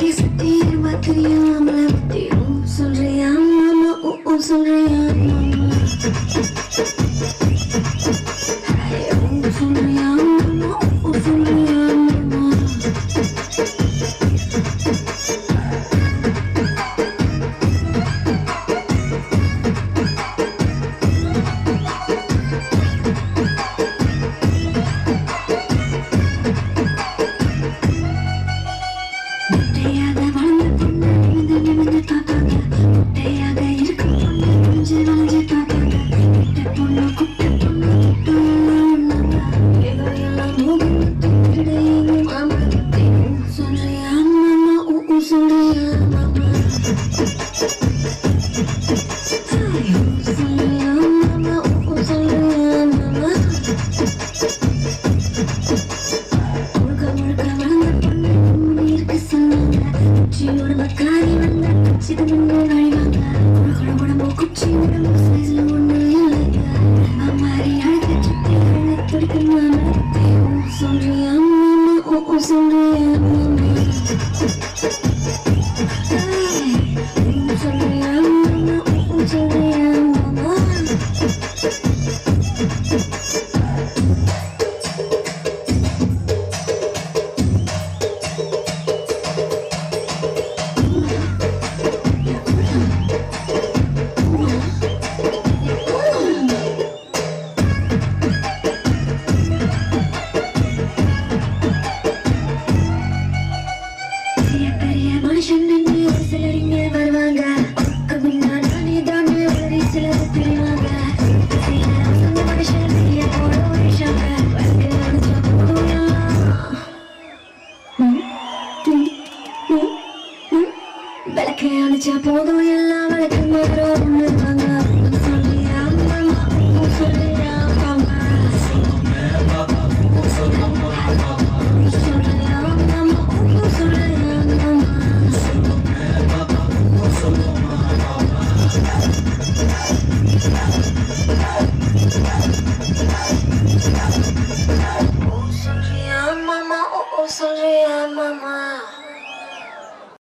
சுத்தி சுத்தி ஏமாத்துறியா நம்மளை பத்தியும் சொல்றியா சொல்றியா Sonríame, oh, oh, sonríame. விளக்கே அணைச்சா போதும் எல்லாம் விளக்கம் வருவாங்க Sorry, mama.